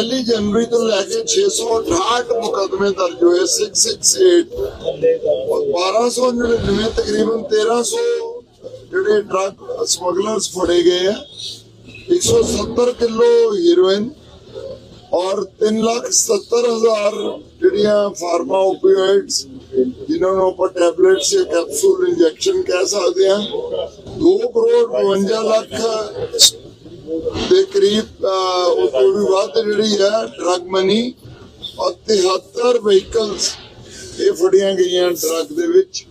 ਪਹਿਲੀ ਜਨਵਰੀ ਤੋਂ ਲੈ ਕੇ 668 ਮੁਕੱਦਮੇ ਦਰਜ ਹੋਏ 668 1299 ਤਕਰੀਬਨ 1300 ਜਿਹੜੇ ਡਰੱਗ ਸਮਗਲਰਸ ਫੜੇ ਗਏ ਆ 170 ਕਿਲੋ ਹੀਰੋਇਨ ਔਰ 370000 ਜਿਹੜੀਆਂ ਫਾਰਮਾ ਓਪੀਓਇਡਸ ਜਿਨ੍ਹਾਂ ਨੂੰ ਆਪਾਂ ਟੈਬਲੇਟਸ ਜਾਂ ਕੈਪਸੂਲ ਇੰਜੈਕਸ਼ਨ ਕਹਿ ਸਕਦੇ ਹਾਂ 2 ਕਰੋੜ 52 ਲੱਖ ਦੇ ਕਰੀਬ ਅਹ, ਤੋਂ ਵੀ ਵੱਧ ਜਿਹੜੀ ਹੈ ਡਰੱਗ ਮਨੀ ਔਰ 73 ਵਹੀਕਲਸ ਇਹ ਫੜੀਆਂ ਗਈਆਂ ਡਰੱਗ ਦੇ ਵਿੱਚ।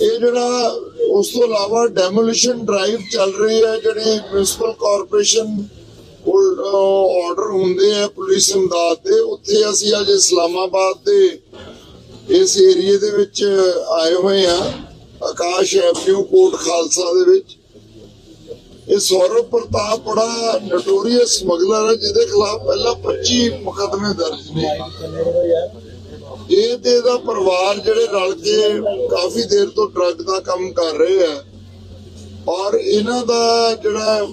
ਇਹ ਜਿਹੜਾ ਉਸ ਤੋਂ ਇਲਾਵਾ ਡੈਮੋਲੀਸ਼ਨ ਡਰਾਈਵ ਚੱਲ ਰਹੀ ਹੈ ਜਿਹੜੀ ਮਿਊਨਿਸਪਲ ਕਾਰਪੋਰੇਸ਼ਨ ਕੋਲ ਆਰਡਰ ਹੁੰਦੇ ਆ ਪੁਲਿਸ ਇਮਦਾਦ ਦੇ। ਉੱਥੇ ਅਸੀਂ ਅੱਜ ਇਸਲਾਮਾਬਾਦ ਦੇ ਇਸ ਏਰੀਏ ਦੇ ਵਿੱਚ ਆਏ ਹੋਏ ਆ ਆਕਾਸ਼ ਐਵਨਿਊ ਕੋਟ ਖਾਲਸਾ ਦੇ ਵਿੱਚ। ਇਹ ਸੌਰਵ ਪ੍ਰਤਾਪ ਬੜਾ ਨਟੋਰੀਅਸ ਸਮਗਲਰ ਹੈ, ਜਿਹਦੇ ਖਿਲਾਫ ਪਹਿਲਾਂ 25 ਮੁਕੱਦਮੇ ਦਰਜ ਨੇ। ਇਹ ਤੇ ਇਹਦਾ ਪਰਿਵਾਰ ਜਿਹੜੇ ਰਲ ਕੇ ਕਾਫੀ ਦੇਰ ਤੋਂ ਡਰੱਗ ਦਾ ਕੰਮ ਕਰ ਰਹੇ ਆ। ਔਰ ਇਹਨਾਂ ਦਾ ਜਿਹੜਾ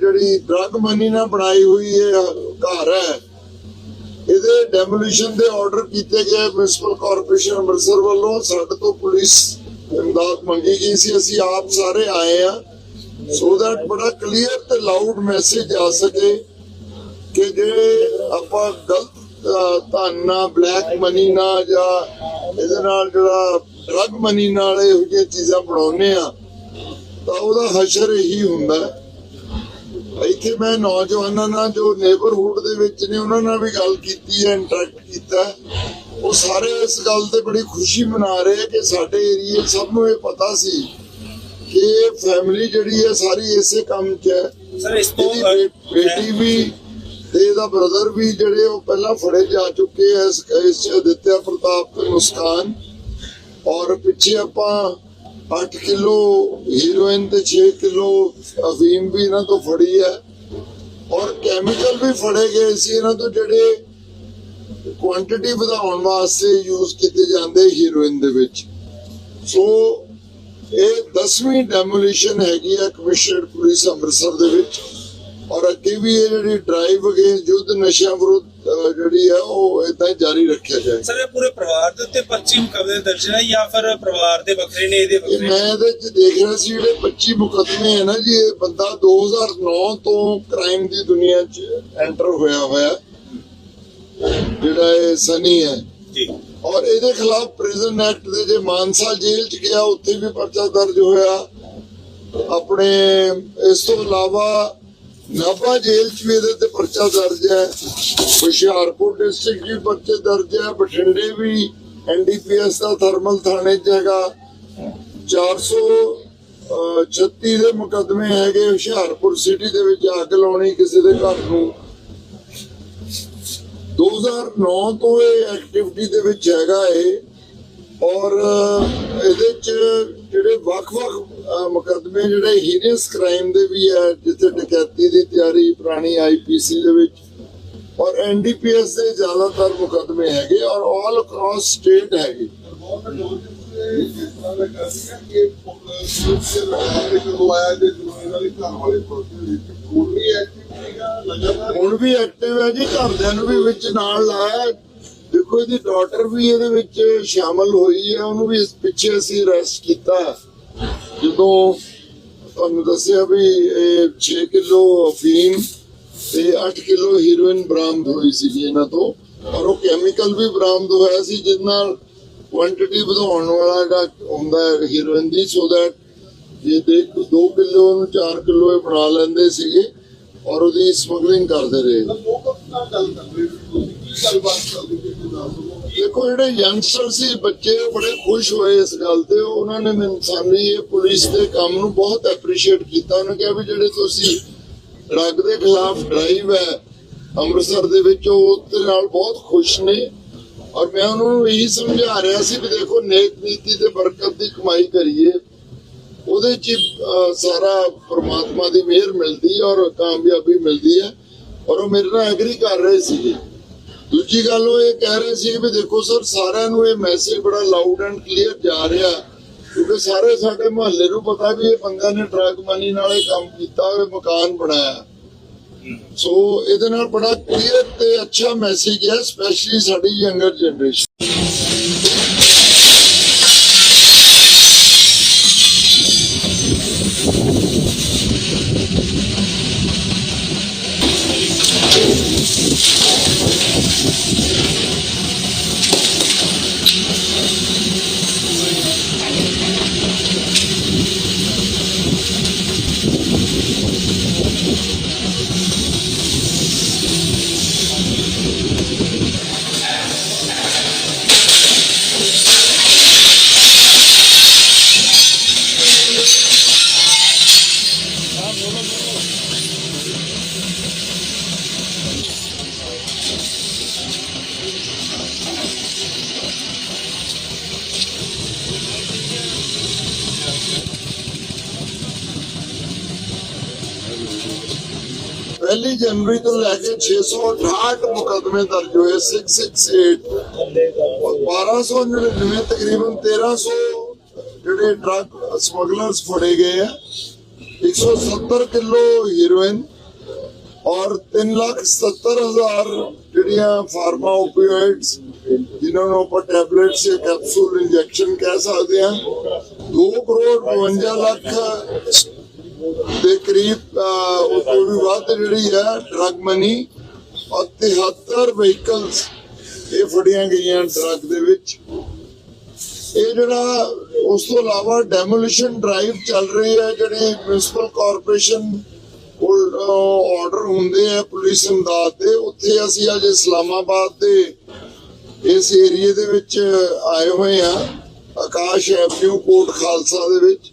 ਜਿਹੜੀ ਡਰੱਗ ਮਨੀ ਨਾਲ ਬਣਾਈ ਹੋਈ ਇਹ ਘਰ ਹੈ, ਇਹਦੇ ਡੈਮੋਲੀਸ਼ਨ ਦੇ ਆਰਡਰ ਕੀਤੇ ਗਏ ਮਿਊਨਿਸਪਲ ਕਾਰਪੋਰੇਸ਼ਨ ਅੰਮ੍ਰਿਤਸਰ ਵੱਲੋਂ। ਸਾਡੇ ਤੋਂ ਪੁਲਿਸ ਇਮਦਾਦ ਮੰਗੀ ਗਈ ਸੀ, ਅਸੀਂ ਆਪ ਸਾਰੇ ਆਏ ਆ। ਸੋ ਦੈਟ ਬੜਾ ਕਲੀਅਰ ਤੇ ਲਾਊਡ ਮੈਸੇਜ ਆ ਸਕੇ ਕਿ ਜੇ ਆਪਾਂ ਗਲਤ ਅਹ, ਬਲੈਕ ਮਨੀ ਨਾਲ ਜਾਂ ਇਹਦੇ ਨਾਲ ਜਿਹੜਾ ਡਰਗ ਮਨੀ ਨਾਲ ਇਹੋ ਜਿਹੀਆਂ ਚੀਜ਼ਾਂ ਬਣਾਉਂਦੇ ਆ ਤਾਂ ਉਹਦਾ ਹਸ਼ਰ ਇਹੀ ਹੁੰਦਾ ਹੈ। ਇੱਥੇ ਮੈਂ ਨੌਜਵਾਨਾਂ ਨਾਲ ਜੋ ਨੇਬਰਹੁੱਡ ਦੇ ਵਿੱਚ ਨੇ ਉਹਨਾਂ ਨਾਲ ਵੀ ਗੱਲ ਕੀਤੀ ਹੈ ਇੰਟਰੈਕਟ ਕੀਤਾ ਉਹ ਸਾਰੇ ਇਸ ਗੱਲ ਤੇ ਬੜੀ ਖੁਸ਼ੀ ਮਨਾ ਰਹੇ ਕਿ ਸਾਡੇ ਏਰੀਏ ਸਭ ਨੂੰ ਇਹ ਪਤਾ ਸੀ ਕਿ ਫੈਮਿਲੀ ਜਿਹੜੀ ਹੈ ਸਾਰੀ ਇਸੇ ਕੰਮ 'ਚ ਹੈ। ਸਰ ਇਸ ਤੋਂ ਇਹਦੀ ਬੇ- ਬੇਟੀ ਵੀ ਤੇ ਇਹਦਾ ਬ੍ਰਦਰ ਵੀ ਜਿਹੜੇ ਉਹ ਪਹਿਲਾਂ ਫੜੇ ਜਾ ਚੁੱਕੇ ਐ ਇਸ ਇਸ 'ਚ ਅਦਿੱਤਿਆ ਪ੍ਰਤਾਪ ਤੇ ਮੁਸਕਾਨ। ਔਰ ਪਿੱਛੇ ਆਪਾਂ 8 ਕਿਲੋ ਹੀਰੋਇਨ ਤੇ 6 ਕਿਲੋ ਅਫੀਮ ਵੀ ਇਹਨਾਂ ਤੋਂ ਫੜੀ ਹੈ। ਔਰ ਕੈਮੀਕਲ ਵੀ ਫੜੇ ਗਏ ਸੀ ਇਹਨਾਂ ਤੋਂ ਜਿਹੜੇ ਕੁਆਂਟੀਟੀ ਵਧਾਉਣ ਵਾਸਤੇ ਯੂਜ਼ ਕੀਤੇ ਜਾਂਦੇ ਹੀਰੋਇਨ ਦੇ ਵਿੱਚ। ਸੋ ਇਹ 10ਵੀਂ ਡੈਮੋਲੀਸ਼ਨ ਹੈਗੀ ਹੈ ਕਮਿਸ਼ਨਰ ਪੁਲਿਸ ਅੰਮ੍ਰਿਤਸਰ ਦੇ ਵਿੱਚ। ਔਰ ਅੱਗੇ ਵੀ ਇਹ ਜਿਹੜੀ ਡਰਾਈਵ ਅਗੇਂਸਟ ਯੁੱਧ ਨਸ਼ਿਆਂ ਵਿਰੁੱਧ ਜਿਹੜੀ ਹੈ ਉਹ ਇਦਾਂ ਹੀ ਜਾਰੀ ਰੱਖਿਆ ਜਾਏ ਸਰ ਇਹ ਪੂਰੇ ਪਰਿਵਾਰ ਦੇ ਉੱਤੇ 25 ਮੁਕੱਦਮੇ ਦਰਜ ਨੇ ਜਾਂ ਫਿਰ ਪਰਿਵਾਰ ਦੇ ਵੱਖਰੇ ਨੇ ਇਹਦੇ ਇਹ ਵੱਖਰੇ ਮੈਂ ਇਹਦੇ ਚ ਦੇਖ ਰਿਹਾ ਸੀ ਜਿਹੜੇ 25 ਮੁਕੱਦਮੇ ਹੈ ਨਾ ਜੀ ਇਹ ਬੰਦਾ 2009 ਤੋਂ ਕ੍ਰਾਈਮ ਦੀ ਦੁਨੀਆ 'ਚ ਐਂਟਰ ਹੋਇਆ ਹੋਇਆ। ਜਿਹੜਾ ਇਹ ਸਨੀ ਹੈ। ਜੀ। ਔਰ ਇਹਦੇ ਖਿਲਾਫ ਪ੍ਰਿਜ਼ਨ ਐਕਟ ਦੇ ਜੇ ਮਾਨਸਾ ਜੇਲ੍ਹ 'ਚ ਗਿਆ, ਉੱਥੇ ਵੀ ਪਰਚਾ ਦਰਜ ਹੋਇਆ। ਆਪਣੇ ਇਸ ਤੋਂ ਇਲਾਵਾ ਨਾਭਾ ਜੇਲ੍ਹ 'ਚ ਵੀ ਇਹਦੇ ਤੇ ਪਰਚਾ ਦਰਜ ਹੈ। ਹੁਸ਼ਿਆਰਪੁਰ ਡਿਸਟ੍ਰਿਕਟ ਵੀ ਪਰਚੇ ਦਰਜ ਹੈ। ਬਠਿੰਡੇ ਵੀ ਐਨਡੀਪੀਐਸ ਦਾ ਥਰਮਲ ਥਾਣੇ 'ਚ ਹੈਗਾ। 436 ਦੇ ਮੁਕਦਮੇ ਹੈਗੇ। ਹੁਸ਼ਿਆਰਪੁਰ ਸਿਟੀ ਦੇ ਵਿੱਚ ਅੱਗ ਲਾਉਣੀ ਕਿਸੇ ਦੇ ਘਰ ਨੂੰ। 2009 ਤੋਂ ਇਹ ਐਕਟੀਵਿਟੀ ਦੇ ਵਿੱਚ ਹੈਗਾ ਇਹ। ਔਰ ਅਹ, ਇਹਦੇ ਚ ਜਿਹੜੇ ਵੱਖ-ਵੱਖ ਅਹ, ਮੁਕੱਦਮੇ ਜਿਹੜੇ ਹੀਨੀਅਸ ਕ੍ਰਾਈਮ ਦੇ ਵੀ ਹੈ ਜਿੱਥੇ ਡਕੈਤੀ ਦੀ ਤਿਆਰੀ ਪੁਰਾਣੀ ਆਈਪੀਸੀ ਦੇ ਵਿੱਚ। ਔਰ ਐਨਡੀਪੀਐਸ ਦੇ ਜ਼ਿਆਦਾਤਰ ਮੁਕੱਦਮੇ ਹੈਗੇ ਔਰ ਆਲ ਅਕ੍ਰੋਸ ਸਟੇਟ ਹੈਗੇ। ਹੁਣ ਵੀ ਐਕਟਿਵ ਹੈ ਜੀ, ਘਰਦਿਆਂ ਨੂੰ ਵੀ ਵਿੱਚ ਨਾਲ ਲਾਇਆ। ਦੇਖੋ, ਇਹਦੀ ਡਾਟਰ ਵੀ ਇਹਦੇ ਵਿੱਚ ਸ਼ਾਮਲ ਹੋਈ ਹੈ, ਉਹਨੂੰ ਵੀ ਪਿੱਛੇ ਅਸੀਂ ਅਰੈਸਟ ਕੀਤਾ। ਜਦੋਂ ਤੁਹਾਨੂੰ ਦੱਸਿਆ ਵੀ 6 ਕਿਲੋ ਅਫੀਮ ਤੇ 8 ਕਿਲੋ ਹੀਰੋਇਨ ਬਰਾਮਦ ਹੋਈ ਸੀ ਇਹਨਾਂ ਤੋਂ। ਔਰ ਉਹ ਕੈਮੀਕਲ ਵੀ ਬਰਾਮਦ ਹੋਇਆ ਸੀ ਜਿਸ ਨਾਲ ਕੁਆਂਟੀਟੀ ਵਧਾਉਣ ਵਾਲਾ ਜਿਹੜਾ ਹੁੰਦਾ ਹੈ ਹੀਰੋਇਨ ਦੀ ਸੋ ਦੈਟ ਜੇ ਦੇ 2 ਕਿਲੋ ਨੂੰ 4 ਕਿਲੋ ਬਣਾ ਲੈਂਦੇ ਸੀਗੇ। ਔਰ ਉਹਦੀ ਸਮਗਲਿੰਗ ਕਰਦੇ ਰਹੇ। ਦੇਖੋ ਜਿਹੜੇ ਯੰਗਸਟਰ ਸੀ ਬੱਚੇ ਬੜੇ ਖੁਸ਼ ਹੋਏ ਇਸ ਗੱਲ ਤੇ। ਉਹਨਾਂ ਨੇ ਇਨਸਾਨੀ ਇਹ ਪੁਲਿਸ ਦੇ ਕੰਮ ਨੂੰ ਬਹੁਤ ਐਪਰੀਸ਼ੀਏਟ ਕੀਤਾ। ਉਹਨਾਂ ਕਿਹਾ ਵੀ ਜਿਹੜੇ ਤੁਸੀਂ ਡਰੱਗ ਦੇ ਖਿਲਾਫ ਡਰਾਈਵ ਹੈ ਅੰਮ੍ਰਿਤਸਰ ਦੇ ਵਿੱਚ ਉਹ ਉਹਦੇ ਨਾਲ ਬਹੁਤ ਖੁਸ਼ ਨੇ। ਔਰ ਮੈਂ ਉਹਨਾਂ ਨੂੰ ਇਹੀ ਸਮਝਾ ਰਿਹਾ ਸੀ ਵੀ ਦੇਖੋ ਨੇਕ ਨੀਤੀ ਤੇ ਬਰਕਤ ਦੀ ਕਮਾਈ ਕਰੀਏ। ਉਹਦੇ ਚ ਸਾਰਾ ਪ੍ਰਮਾਤਮਾ ਦੀ ਮਿਹਰ ਮਿਲਦੀ ਔਰ ਕਾਮਯਾਬੀ ਮਿਲਦੀ ਹੈ। ਔਰ ਉਹ ਮੇਰੇ ਨਾਲ ਐਗਰੀ ਕਰ ਰਹੇ ਸੀਗੇ। ਦੂਜੀ ਗੱਲ ਉਹ ਇਹ ਕਹਿ ਰਹੇ ਸੀ ਵੀ ਦੇਖੋ ਸਰ, ਸਾਰਿਆਂ ਨੂੰ ਇਹ ਮੈਸੇਜ ਬੜਾ ਲਾਊਡ ਐਂਡ ਕਲੀਅਰ ਜਾ ਰਿਹਾ। ਕਿਉਂਕਿ ਸਾਰੇ ਸਾਡੇ ਮੁਹੱਲੇ ਨੂੰ ਪਤਾ ਵੀ ਇਹ ਬੰਦਾ ਨੇ ਡਰਗ ਮਨੀ ਨਾਲ ਇਹ ਕੰਮ ਕੀਤਾ ਹੋਵੇ ਮਕਾਨ ਬਣਾਇਆ। ਸੋ ਇਹਦੇ ਨਾਲ ਬੜਾ ਕਲੀਅਰ ਤੇ ਅੱਛਾ ਮੈਸੇਜ ਹੈ ਸਪੈਸ਼ਲੀ ਸਾਡੀ ਯੰਗਰ ਜਨਰੇਸ਼ਨ ਪਹਿਲੀ ਜਨਵਰੀ ਤੋਂ ਲੈ ਕੇ 668 ਮੁਕੱਦਮੇ ਦਰਜ ਹੋਏ 668 1299 ਤਕਰੀਬਨ 1300 ਜਿਹੜੇ ਡਰੱਗ ਸਮਗਲਰਸ ਫੜੇ ਗਏ ਆ 170 ਕਿਲੋ ਹੀਰੋਇਨ ਔਰ 377000 ਜਿਹੜੀਆਂ ਫਾਰਮਾ ਓਪੀਓਇਡਸ ਜਿਨ੍ਹਾਂ ਨੂੰ ਆਪਾਂ ਟੈਬਲੇਟਸ ਜਾਂ ਕੈਪਸੂਲ ਇੰਜੈਕਸ਼ਨ ਕਹਿ ਸਕਦੇ ਹਾਂ 2 ਕਰੋੜ 52 ਲੱਖ ਦੇ ਕਰੀਬ ਅਹ, ਤੋਂ ਵੀ ਵੱਧ ਜਿਹੜੀ ਹੈ ਡਰਗ ਮਨੀ ਔਰ 73 ਵਹੀਕਲਸ ਇਹ ਫੜੀਆਂ ਗਈਆਂ ਡਰਗ ਦੇ ਵਿੱਚ। ਇਹ ਜਿਹੜਾ ਉਸ ਤੋਂ ਇਲਾਵਾ ਡੈਮੋਲੀਸ਼ਨ ਡਰਾਈਵ ਚੱਲ ਰਹੀ ਹੈ ਜਿਹੜੀ ਮਿਊਨਿਸਪਲ ਕਾਰਪੋਰੇਸ਼ਨ ਕੋਲ ਆਰਡਰ ਹੁੰਦੇ ਆ ਪੁਲਿਸ ਇਮਦਾਦ ਦੇ। ਉੱਥੇ ਅਸੀਂ ਅੱਜ ਇਸਲਾਮਾਬਾਦ ਦੇ ਇਸ ਏਰੀਏ ਦੇ ਵਿੱਚ ਆਏ ਹੋਏ ਆ ਆਕਾਸ਼ ਐਵਨਿਊ ਕੋਟ ਖਾਲਸਾ ਦੇ ਵਿੱਚ।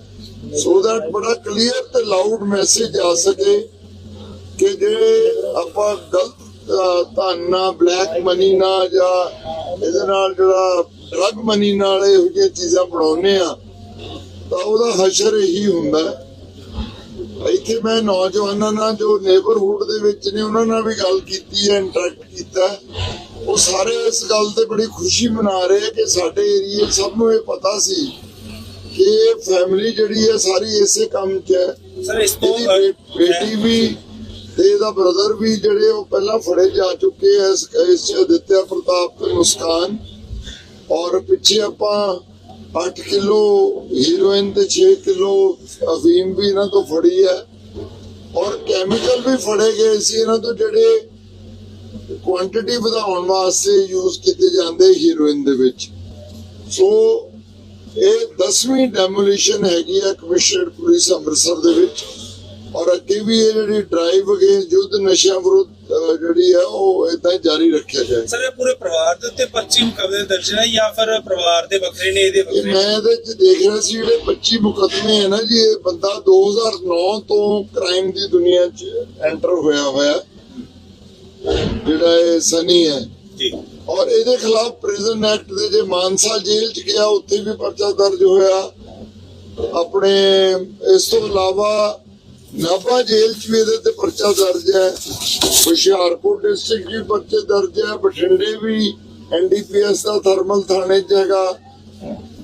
ਸੋ ਦੈਟ ਬੜਾ ਕਲੀਅਰ ਤੇ ਲਾਊਡ ਮੈਸੇਜ ਆ ਸਕੇ ਕਿ ਜੇ ਆਪਾਂ ਗਲਤ ਅਹ, ਬਲੈਕ ਮਨੀ ਨਾਲ ਜਾਂ ਇਹਦੇ ਨਾਲ ਜਿਹੜਾ ਡਰਗ ਮਨੀ ਨਾਲ ਇਹੋ ਜਿਹੀਆਂ ਚੀਜ਼ਾਂ ਬਣਾਉਂਦੇ ਆ ਤਾਂ ਉਹਦਾ ਹਸ਼ਰ ਇਹੀ ਹੁੰਦਾ ਹੈ। ਇੱਥੇ ਮੈਂ ਨੌਜਵਾਨਾਂ ਨਾਲ ਜੋ ਨੇਬਰਹੁੱਡ ਦੇ ਵਿੱਚ ਨੇ ਉਹਨਾਂ ਨਾਲ ਵੀ ਗੱਲ ਕੀਤੀ ਹੈ ਇੰਟਰੈਕਟ ਕੀਤਾ ਉਹ ਸਾਰੇ ਇਸ ਗੱਲ ਤੇ ਬੜੀ ਖੁਸ਼ੀ ਮਨਾ ਰਹੇ ਕਿ ਸਾਡੇ ਏਰੀਏ ਸਭ ਨੂੰ ਇਹ ਪਤਾ ਸੀ ਇਹ ਫੈਮਿਲੀ ਜਿਹੜੀ ਹੈ ਸਾਰੀ ਇਸੇ ਕੰਮ 'ਚ ਹੈ। ਸਰ ਇਸ ਤੋਂ ਬੇਟੀ ਵੀ ਤੇ ਇਹਦਾ ਬ੍ਰਦਰ ਵੀ ਜਿਹੜੇ ਉਹ ਪਹਿਲਾਂ ਫੜੇ ਜਾ ਚੁੱਕੇ ਐ ਇਸ ਇਸ 'ਚ ਦਿੱਤਿਆ ਪ੍ਰਤਾਪ ਤੇ ਮੁਸਕਾਨ। ਔਰ ਪਿੱਛੇ ਆਪਾਂ 8 ਕਿਲੋ ਹੀਰੋਇਨ ਤੇ 6 ਕਿਲੋ ਅਫੀਮ ਵੀ ਇਹਨਾਂ ਤੋਂ ਫੜੀ ਹੈ। ਔਰ ਕੈਮੀਕਲ ਵੀ ਫੜੇ ਗਏ ਸੀ ਇਹਨਾਂ ਤੋਂ ਜਿਹੜੇ ਕੁਆਂਟੀਟੀ ਵਧਾਉਣ ਵਾਸਤੇ ਯੂਜ਼ ਕੀਤੇ ਜਾਂਦੇ ਹੀਰੋਇਨ ਦੇ ਵਿੱਚ। ਸੋ ਇਹ 10ਵੀਂ ਡੈਮੋਲੀਸ਼ਨ ਹੈਗੀ ਹੈ ਕਮਿਸ਼ਨਰ ਪੁਲਿਸ ਅੰਮ੍ਰਿਤਸਰ ਦੇ ਵਿੱਚ। ਔਰ ਅੱਗੇ ਵੀ ਇਹ ਜਿਹੜੀ ਡਰਾਈਵ ਅਗੇਂਸਟ ਯੁੱਧ ਨਸ਼ਿਆਂ ਵਿਰੁੱਧ ਜਿਹੜੀ ਹੈ ਉਹ ਇਦਾਂ ਹੀ ਜਾਰੀ ਰੱਖਿਆ ਜਾਏ। ਸਰ ਇਹ ਪੂਰੇ ਪਰਿਵਾਰ ਦੇ ਉੱਤੇ 25 ਮੁਕੱਦਮੇ ਦਰਜ ਨੇ ਜਾਂ ਫਿਰ ਪਰਿਵਾਰ ਦੇ ਵੱਖਰੇ ਨੇ ਇਹਦੇ ਇਹ ਵੱਖਰੇ ਮੈਂ ਇਹਦੇ ਚ ਦੇਖ ਰਿਹਾ ਸੀ ਜਿਹੜੇ 25 ਮੁਕੱਦਮੇ ਹੈ ਨਾ ਜੀ ਇਹ ਬੰਦਾ 2009 ਤੋਂ ਕ੍ਰਾਈਮ ਦੀ ਦੁਨੀਆ ਚ ਐਂਟਰ ਹੋਇਆ ਹੋਇਆ ਜਿਹੜਾ ਇਹ ਸਨੀ ਹੈ। ਜੀ। ਔਰ ਇਹਦੇ ਖਿਲਾਫ ਪ੍ਰਿਜ਼ਨ ਐਕਟ ਦੇ ਜੇ ਮਾਨਸਾ ਜੇਲ੍ਹ ਚ ਗਿਆ, ਉੱਥੇ ਵੀ ਪਰਚਾ ਦਰਜ ਹੋਇਆ। ਆਪਣੇ ਇਸ ਤੋਂ ਇਲਾਵਾ ਨਾਭਾ ਜੇਲ੍ਹ ਚ ਵੀ ਇਹਦੇ ਤੇ ਪਰਚਾ ਦਰਜ ਹੈ। ਹੁਸ਼ਿਆਰਪੁਰ ਡਿਸਟ੍ਰਿਕਟ ਵੀ ਪਰਚੇ ਦਰਜ ਹੈ। ਬਠਿੰਡੇ ਵੀ ਐਨਡੀਪੀਐਸ ਦਾ ਥਰਮਲ ਥਾਣੇ ਚ ਹੈਗਾ।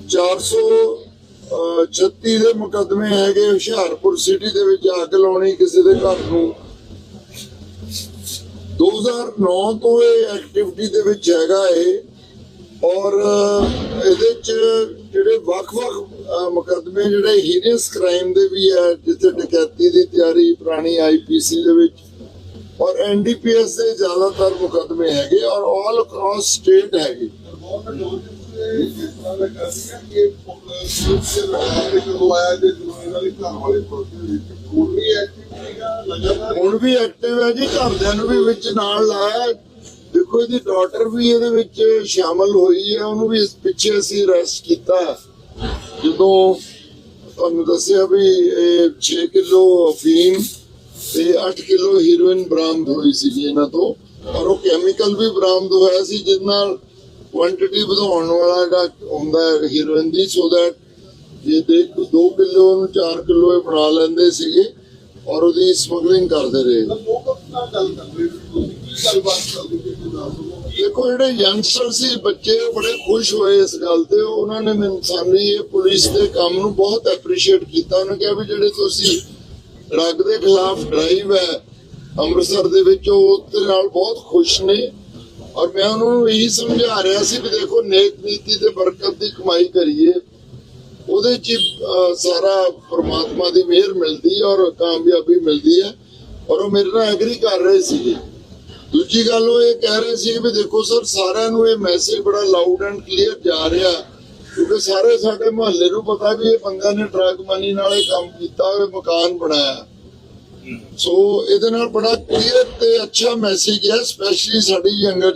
436 ਦੇ ਮੁਕਦਮੇ ਹੈਗੇ। ਹੁਸ਼ਿਆਰਪੁਰ ਸਿਟੀ ਦੇ ਵਿੱਚ ਅੱਗ ਲਾਉਣੀ ਕਿਸੇ ਦੇ ਘਰ ਨੂੰ। 2009 ਤੋਂ ਇਹ ਐਕਟੀਵਿਟੀ ਦੇ ਵਿੱਚ ਹੈਗਾ ਏ ਔਰ ਇਹਦੇ ਚ ਜਿਹੜੇ ਵੱਖ-ਵੱਖ ਅਹ, ਮੁਕੱਦਮੇ ਜਿਹੜੇ ਹੀਰੀਅਸ ਕ੍ਰਾਈਮ ਦੇ ਵੀ ਹੈ ਜਿੱਥੇ ਡਕੈਤੀ ਦੀ ਤਿਆਰੀ ਪੁਰਾਣੀ ਆਈਪੀਸੀ ਦੇ ਵਿੱਚ ਔਰ ਐਨਡੀਪੀਐਸ ਦੇ ਜ਼ਿਆਦਾਤਰ ਮੁਕੱਦਮੇ ਹੈਗੇ ਔਰ ਆਲ ਅਕ੍ਰੋਸ ਸਟੇਟ ਹੈਗੇ। ਹੁਣ ਵੀ ਐਕਟਿਵ ਹੈ ਜੀ, ਘਰਦਿਆਂ ਨੂੰ ਵੀ ਵਿੱਚ ਨਾਲ ਲਾਇਆ ਦੇਖੋ, ਇਹਦੀ ਡਾਟਰ ਵੀ ਇਹਦੇ ਵਿੱਚ ਸ਼ਾਮਲ ਹੋਈ ਹੈ, ਉਹਨੂੰ ਵੀ ਇਸ ਪਿੱਛੇ ਅਸੀਂ ਅਰੈਸਟ ਕੀਤਾ ਜਦੋਂ ਤੁਹਾਨੂੰ ਦੱਸਿਆ ਵੀ ਇਹ 6 ਕਿਲੋ ਅਫੀਮ ਤੇ 8 ਕਿਲੋ ਹੀਰੋਇਨ ਬਰਾਮਦ ਹੋਈ ਸੀ ਇਹਨਾਂ ਤੋਂ। ਔਰ ਉਹ ਕੈਮੀਕਲ ਵੀ ਬਰਾਮਦ ਹੋਇਆ ਸੀ ਜਿਸ ਨਾਲ ਕੁਆਂਟੀਟੀ ਵਧਾਉਣ ਵਾਲਾ ਜਿਹੜਾ ਹੁੰਦਾ ਹੈ ਹੀਰੋਇਨ ਦੀ ਸੋ ਦੈਟ ਜੇ ਦੇ 2 ਕਿਲੋ ਨੂੰ 4 ਕਿਲੋ ਇਹ ਬਣਾ ਲੈਂਦੇ ਸੀਗੇ ਔਰ ਉਹਦੀ ਸਮਗਲਿੰਗ ਕਰਦੇ ਰਹੇ। ਦੇਖੋ ਜਿਹੜੇ ਯੰਗਸਟਰ ਸੀ ਬੱਚੇ ਬੜੇ ਖੁਸ਼ ਹੋਏ ਇਸ ਗੱਲ ਤੇ। ਉਹਨਾਂ ਨੇ ਇਨਸਾਨੀ ਇਹ ਪੁਲਿਸ ਦੇ ਕੰਮ ਨੂੰ ਬਹੁਤ ਐਪਰੀਸ਼ੀਏਟ ਕੀਤਾ। ਉਹਨੇ ਕਿਹਾ ਵੀ ਜਿਹੜੇ ਤੁਸੀਂ ਡਰੱਗ ਦੇ ਖਿਲਾਫ ਡਰਾਈਵ ਹੈ। ਅੰਮ੍ਰਿਤਸਰ ਦੇ ਵਿੱਚ ਉਹ ਉਹਦੇ ਨਾਲ ਬਹੁਤ ਖੁਸ਼ ਨੇ। ਔਰ ਮੈਂ ਉਹਨਾਂ ਨੂੰ ਇਹੀ ਸਮਝਾ ਰਿਹਾ ਸੀ ਵੀ ਦੇਖੋ, ਨੇਕ ਨੀਤੀ ਤੇ ਬਰਕਤ ਦੀ ਕਮਾਈ ਕਰੀਏ। ਉਹਦੇ ਚ ਸਾਰਾ ਪ੍ਰਮਾਤਮਾ ਦੀ ਮਿਹਰ ਮਿਲਦੀ ਔਰ ਕਾਮਯਾਬੀ ਮਿਲਦੀ ਹੈ। ਔਰ ਉਹ ਮੇਰੇ ਨਾਲ ਐਗਰੀ ਕਰ ਰਹੇ ਸੀਗੇ। ਦੂਜੀ ਗੱਲ ਉਹ ਇਹ ਕਹਿ ਰਹੇ ਸੀ ਵੀ ਦੇਖੋ ਸਰ, ਸਾਰਿਆਂ ਨੂੰ ਇਹ ਮੈਸੇਜ ਬੜਾ ਲਾਊਡ ਐਂਡ ਕਲੀਅਰ ਜਾ ਰਿਹਾ। ਕਿਉਂਕਿ ਸਾਰੇ ਸਾਡੇ ਮੁਹੱਲੇ ਨੂੰ ਪਤਾ ਵੀ ਇਹ ਬੰਦਾ ਨੇ ਡਰਗ ਮਨੀ ਨਾਲ ਇਹ ਕੰਮ ਕੀਤਾ ਇਹ ਮਕਾਨ ਬਣਾਇਆ। ਸੋ ਇਹਦੇ ਨਾਲ ਬੜਾ ਕਲੀਅਰ ਤੇ ਅੱਛਾ ਮੈਸੇਜ ਹੈ ਸਪੈਸ਼ਲੀ ਸਾਡੀ ਯੰਗਰ